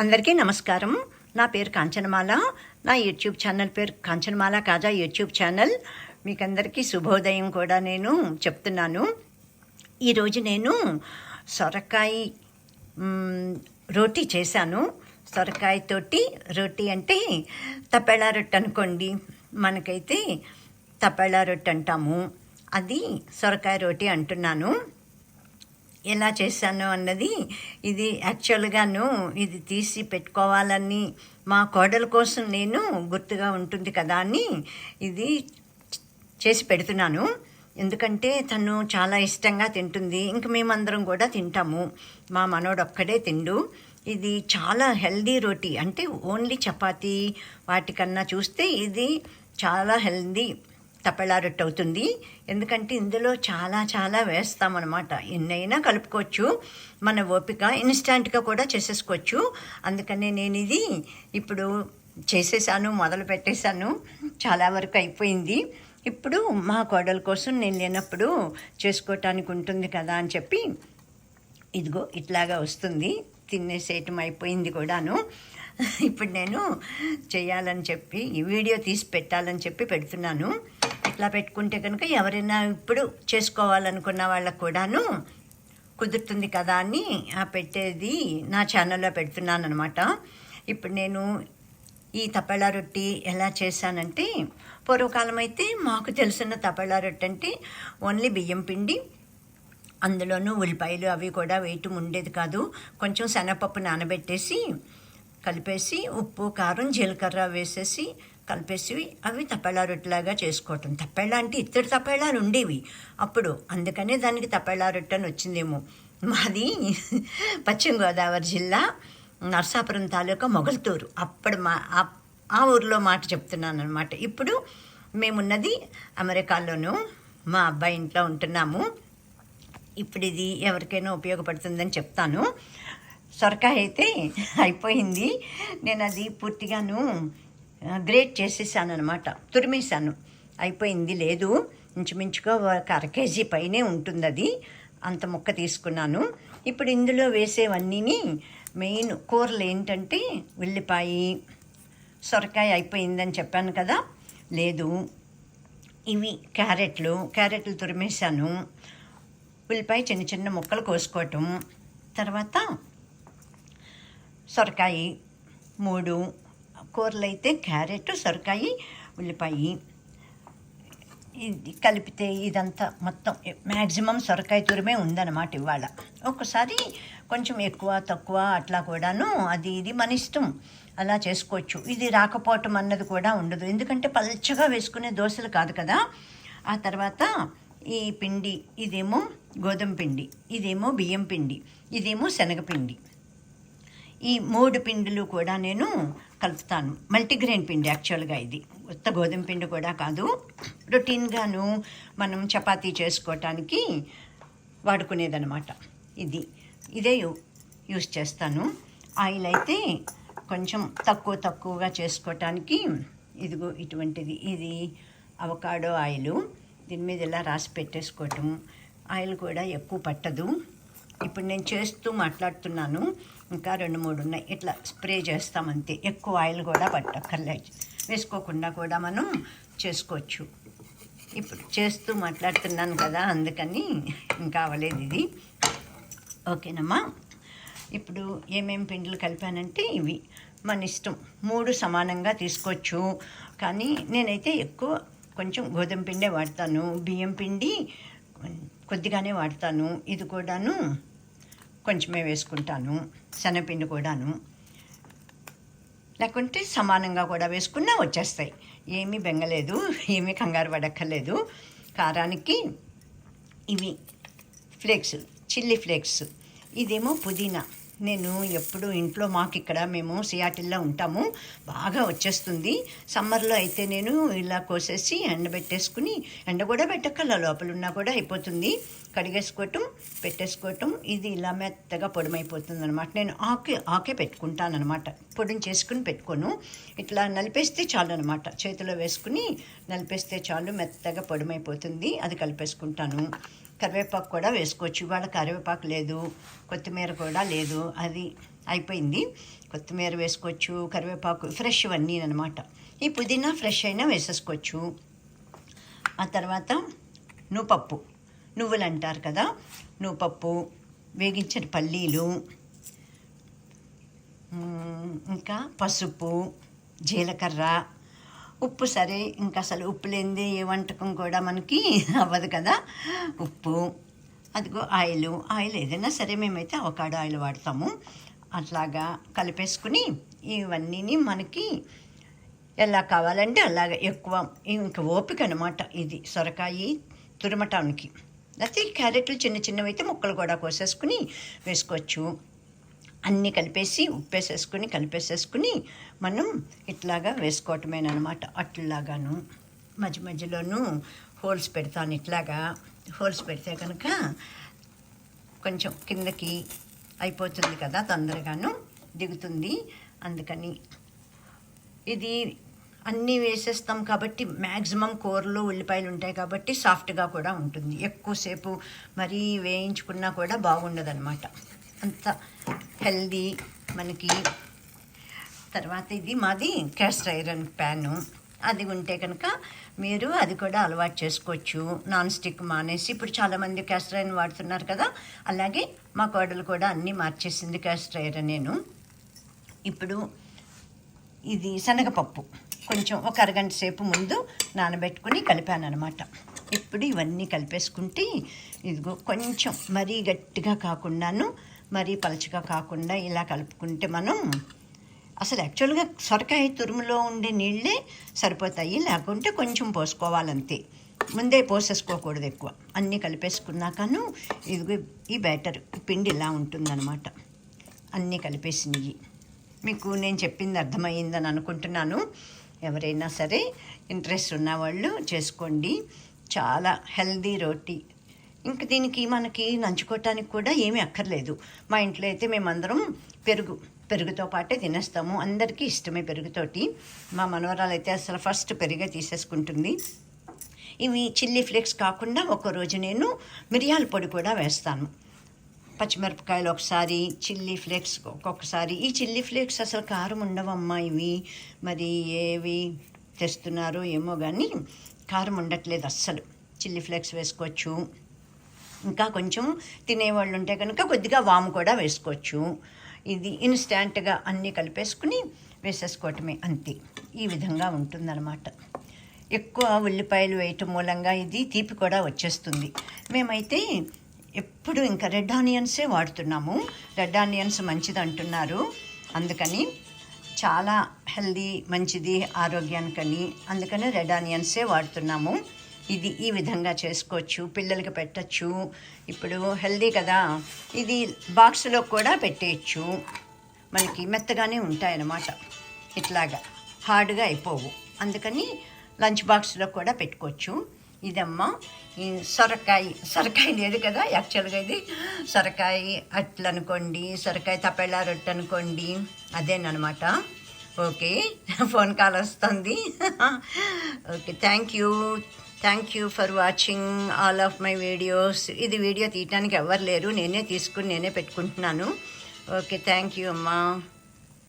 అందరికీ నమస్కారం. నా పేరు కాంచనమాల. నా యూట్యూబ్ ఛానల్ పేరు కాంచనమాల కాజా యూట్యూబ్ ఛానల్. మీకందరికీ శుభోదయం కూడా నేను చెప్తున్నాను. ఈరోజు నేను సొరకాయ రోటీ చేశాను. సొరకాయతోటి రోటీ అంటే తపెళా రొట్టె అనుకోండి. మనకైతే తపెళా రొట్టె అంటాము. అది సొరకాయ రోటీ అంటున్నాను. ఎలా చేశాను అన్నది ఇది యాక్చువల్గాను ఇది తీసి పెట్టుకోవాలని మా కోడల కోసం నేను గుర్తుగా ఉంటుంది కదా అని ఇది చేసి పెడుతున్నాను. ఎందుకంటే తను చాలా ఇష్టంగా తింటుంది. ఇంక మేమందరం కూడా తింటాము. మా మనోడు ఒక్కడే తిండు. ఇది చాలా హెల్దీ రోటీ. అంటే ఓన్లీ చపాతీ వాటికన్నా చూస్తే ఇది చాలా హెల్దీ. తపెళా రొట్టె అవుతుంది ఎందుకంటే ఇందులో చాలా చాలా వేస్తామన్నమాట. ఎన్నైనా కలుపుకోవచ్చు. మన ఓపిక ఇన్స్టాంట్గా కూడా చేసేసుకోవచ్చు. అందుకనే నేను ఇది ఇప్పుడు చేసేసాను మొదలు పెట్టేశాను. చాలా వరకు అయిపోయింది. ఇప్పుడు మా కోడల కోసం నేను లేనప్పుడు చేసుకోవటానికి ఉంటుంది కదా అని చెప్పి ఇదిగో ఇట్లాగా వస్తుంది. తినేసేయటం అయిపోయింది కూడాను. ఇప్పుడు నేను చేయాలని చెప్పి ఈ వీడియో తీసి పెట్టాలని చెప్పి పెడుతున్నాను. అట్లా పెట్టుకుంటే కనుక ఎవరైనా ఇప్పుడు చేసుకోవాలనుకున్న వాళ్ళకు కూడాను కుదురుతుంది కదా అని ఆ పెట్టేది నా ఛానల్లో పెడుతున్నాను అనమాట ఇప్పుడు నేను ఈ తపెళా రొట్టి ఎలా చేశానంటే పూర్వకాలం అయితే మాకు తెలిసిన తపెళా రొట్టె అంటే ఓన్లీ బియ్యం పిండి అందులోనూ ఉల్లిపాయలు అవి కూడా వేయటం ఉండేది కాదు. కొంచెం శనగపప్పు నానబెట్టేసి కలిపేసి ఉప్పు కారం జీలకర్ర వేసేసి కలిపేసి అవి తప్పేళా రొట్టెలాగా చేసుకోవటం. తప్పేళా అంటే ఇత్తడి తప్పేళాలు ఉండేవి. అప్పుడు అందుకనే దానికి తప్పేళా రొట్టె అని వచ్చిందేమో. మాది పశ్చిమ గోదావరి జిల్లా నర్సాపురం తాలూకా మొగల్తూరు. అప్పుడు మా ఆ- ఊరిలో మాట చెప్తున్నాను అనమాట ఇప్పుడు మేమున్నది అమెరికాలోను మా అబ్బాయి ఇంట్లో ఉంటున్నాము. ఇప్పుడు ఇది ఎవరికైనా ఉపయోగపడుతుందని చెప్తాను. సొరకాయ అయితే అయిపోయింది. నేను అది పూర్తిగాను గ్రేట్ చేసేసాను అనమాట తురిమేశాను. అయిపోయింది లేదు. ఇంచుమించుగా ఒక అర కేజీ పైనే ఉంటుంది అది అంత ముక్క తీసుకున్నాను. ఇప్పుడు ఇందులో వేసేవన్నీని మెయిన్ కూరలు ఏంటంటే ఉల్లిపాయ సొరకాయ అయిపోయిందని చెప్పాను కదా. లేదు. ఇవి క్యారెట్లు క్యారెట్లు తురిమేశాను. ఉల్లిపాయ చిన్న చిన్న ముక్కలు కోసుకోవటం. తర్వాత సొరకాయ మూడు కూరలు అయితే క్యారెట్ సొరకాయ ఉల్లిపాయ. ఇది కలిపితే ఇదంతా మొత్తం మ్యాక్సిమం సొరకాయ తురిమే ఉందన్నమాట ఇవాళ. ఒక్కసారి కొంచెం ఎక్కువ తక్కువ అట్లా కూడాను అది ఇది మన ఇష్టం. అలా చేసుకోవచ్చు. ఇది రాకపోవటం అన్నది కూడా ఉండదు. ఎందుకంటే పల్చగా వేసుకునే దోశలు కాదు కదా. ఆ తర్వాత ఈ పిండి ఇదేమో గోధుమ పిండి ఇదేమో బియ్యం పిండి ఇదేమో శనగపిండి. ఈ మూడు పిండిలు కూడా నేను కలుపుతాను. మల్టీగ్రెయిన్ పిండి యాక్చువల్గా ఇది. ఉత్త గోధుమ పిండి కూడా కాదు. రొటీన్గాను మనం చపాతీ చేసుకోవటానికి వాడుకునేదనమాట ఇది. ఇదే యూస్ చేస్తాను. ఆయిల్ అయితే కొంచెం తక్కువ తక్కువగా చేసుకోవటానికి ఇదిగో ఇటువంటిది. ఇది అవకాడో ఆయిల్. దీని మీద ఇలా రాసి పెట్టేసుకోవటం. ఆయిల్ కూడా ఎక్కువ పట్టదు. ఇప్పుడు నేను చేస్తూ మాట్లాడుతున్నాను. ఇంకా రెండు మూడు ఉన్నాయి ఇట్లా స్ప్రే చేస్తామంతే ఎక్కువ ఆయిల్ కూడా పట్టక్కర్లేదు. వేసుకోకుండా కూడా మనం చేసుకోవచ్చు. ఇప్పుడు చేస్తూ మాట్లాడుతున్నాను కదా అందుకని ఇంకా అవ్వలేదు ఇది. ఓకేనమ్మా. ఇప్పుడు ఏమేమి పిండిలు కలిపానంటే ఇవి. మన ఇష్టం. మూడు సమానంగా తీసుకోవచ్చు. కానీ నేనైతే ఎక్కువ కొంచెం గోధుమ పిండే వాడతాను. బియ్యం పిండి కొద్దిగానే వాడతాను. ఇది కూడాను కొంచెమే వేసుకుంటాను శనగపిండి కూడాను. లేకుంటే సమానంగా కూడా వేసుకున్నా వచ్చేస్తాయి. ఏమీ బెంగలేదు ఏమీ కంగారు పడక్కర్లేదు. కారానికి ఇవి ఫ్లేక్స్ చిల్లీ ఫ్లేక్స్. ఇదేమో పుదీనా. నేను ఎప్పుడు ఇంట్లో మాకు ఇక్కడ మేము సియాటిల్లో ఉంటాము. బాగా వచ్చేస్తుంది. సమ్మర్లో అయితే నేను ఇలా కోసేసి ఎండబెట్టేసుకుని ఎండ కూడా పెట్టక్కల లోపల ఉన్నా కూడా అయిపోతుంది. కడిగేసుకోవటం పెట్టేసుకోవటం ఇది ఇలా మెత్తగా పొడమైపోతుంది అనమాట నేను ఆకే ఆకే పెట్టుకుంటాను అనమాట పొడిని చేసుకుని పెట్టుకోను. ఇట్లా నలిపేస్తే చాలు అనమాట చేతిలో వేసుకుని నలిపేస్తే చాలు మెత్తగా పొడమైపోతుంది. అది కలిపేసుకుంటాను. కరివేపాకు కూడా వేసుకోవచ్చు. ఇవాళ కరివేపాకు లేదు కొత్తిమీర కూడా లేదు. అది అయిపోయింది. కొత్తిమీర వేసుకోవచ్చు కరివేపాకు ఫ్రెష్ అన్నీ అనమాట ఈ పుదీనా ఫ్రెష్ అయినా వేసేసుకోవచ్చు. ఆ తర్వాత నువ్వుపప్పు. నువ్వులు అంటారు కదా నువ్వుపప్పు వేగించిన పల్లీలు ఇంకా పసుపు జీలకర్ర ఉప్పు సరే ఇంకా అసలు ఉప్పు లేనిదే ఏ వంటకం కూడా మనకి అవ్వదు కదా. ఉప్పు అదిగో ఆయిల్ ఆయిల్ ఏదైనా సరే మేమైతే అవకాడో ఆయిల్ వాడతాము. అట్లాగా కలిపేసుకుని ఇవన్నీని మనకి ఎలా కావాలంటే అలాగ ఎక్కువ ఇంకా ఓపిక అనమాట ఇది సొరకాయ తురమటానికి. లేకపోతే క్యారెట్లు చిన్న చిన్నవి అయితే ముక్కలు కూడా కోసేసుకుని వేసుకోవచ్చు. అన్నీ కలిపేసి ఉప్పేసేసుకుని కలిపేసేసుకుని మనం ఇట్లాగా వేసుకోవటమేనమాట అట్లాగాను. మధ్య మధ్యలోనూ హోల్స్ పెడతాను ఇట్లాగా. హోల్స్ పెడితే కనుక కొంచెం కిందకి అయిపోతుంది కదా తొందరగాను. దిగుతుంది. అందుకని ఇది అన్నీ వేసేస్తాం కాబట్టి మ్యాక్సిమం కూరలు ఉల్లిపాయలు ఉంటాయి కాబట్టి సాఫ్ట్గా కూడా ఉంటుంది. ఎక్కువసేపు మరీ వేయించుకున్నా కూడా బాగుండదు అనమాట అంత హెల్దీ మనకి. తర్వాత ఇది మాది క్యాస్ట్ ఐరన్ ప్యాను. అది ఉంటే కనుక మీరు అది కూడా అలవాటు చేసుకోవచ్చు. నాన్ స్టిక్ మానేసి ఇప్పుడు చాలామంది క్యాస్ట్ ఐరన్ వాడుతున్నారు కదా అలాగే మా కోడలు కూడా అన్నీ మార్చేసింది క్యాస్ట్ ఐరన్ నేను. ఇప్పుడు ఇది శనగపప్పు. కొంచెం ఒక అరగంట సేపు ముందు నానబెట్టుకుని కలిపాను అనమాట ఇప్పుడు ఇవన్నీ కలిపేసుకుంటే ఇదిగో కొంచెం మరీ గట్టిగా కాకుండాను మరీ పలచగా కాకుండా ఇలా కలుపుకుంటే మనం అసలు యాక్చువల్గా సొరకాయ తురుములో ఉండే నీళ్ళే సరిపోతాయి లేకుంటే కొంచెం పోసుకోవాలంతే. ముందే పోసేసుకోకూడదు ఎక్కువ. అన్నీ కలిపేసుకున్నాకను ఇదిగో ఈ బ్యాటర్ పిండి ఇలా ఉంటుందన్నమాట. అన్నీ కలిపేసినవి మీకు నేను చెప్పింది అర్థమయ్యిందని అనుకుంటున్నాను. ఎవరైనా సరే ఇంట్రెస్ట్ ఉన్నవాళ్ళు చేసుకోండి. చాలా హెల్దీ రోటీ. ఇంక దీనికి మనకి నంచుకోవటానికి కూడా ఏమీ అక్కర్లేదు. మా ఇంట్లో అయితే మేమందరం పెరుగు పెరుగుతో పాటే తినేస్తాము. అందరికీ ఇష్టమే పెరుగుతోటి. మా మనవరాలు అయితే అసలు ఫస్ట్ పెరుగే తీసేసుకుంటుంది. ఇవి చిల్లీ ఫ్లేక్స్ కాకుండా ఒకరోజు నేను మిరియాల పొడి కూడా వేస్తాను. పచ్చిమిరపకాయలు ఒకసారి చిల్లీ ఫ్లేక్స్ ఒక్కొక్కసారి. ఈ చిల్లీ ఫ్లేక్స్ అసలు కారం ఉండవమ్మా ఇవి. మరి ఏవి తెస్తున్నారో ఏమో కానీ కారం ఉండట్లేదు అస్సలు. చిల్లీ ఫ్లేక్స్ వేసుకోవచ్చు. ఇంకా కొంచెం తినేవాళ్ళు ఉంటే కనుక కొద్దిగా వాము కూడా వేసుకోవచ్చు. ఇది ఇన్స్టాంట్గా అన్నీ కలిపేసుకుని వేసేసుకోవటమే అంతే. ఈ విధంగా ఉంటుందన్నమాట. ఎక్కువ ఉల్లిపాయలు వేయటం మూలంగా ఇది తీపి కూడా వచ్చేస్తుంది. మేమైతే ఎప్పుడు ఇంకా రెడ్ ఆనియన్సే వాడుతున్నాము. రెడ్ ఆనియన్స్ మంచిది అంటున్నారు. అందుకని చాలా హెల్దీ మంచిది ఆరోగ్యానికని అందుకని రెడ్ ఆనియన్సే వాడుతున్నాము. ఇది ఈ విధంగా చేసుకోవచ్చు పిల్లలకి పెట్టచ్చు. ఇప్పుడు హెల్దీ కదా ఇది బాక్స్లో కూడా పెట్టేయచ్చు. మనకి మెత్తగానే ఉంటాయన్నమాట. ఇట్లాగా హార్డ్గా అయిపోవు. అందుకని లంచ్ బాక్స్లో కూడా పెట్టుకోవచ్చు. ఇదమ్మా ఈ సొరకాయ సొరకాయ లేదు కదా యాక్చువల్గా ఇది సొరకాయ అట్లు అనుకోండి సొరకాయ తపెళ్ళ రొట్టె అనుకోండి అదేనమాట ఓకే ఫోన్ కాల్ వస్తుంది. Okay thank you. Thank you for watching all of my videos ఇది వీడియో తీయటానికి ఎవరు లేరు. నేనే తీసుకుని నేనే పెట్టుకుంటున్నాను. ఓకే థ్యాంక్ యూ అమ్మా.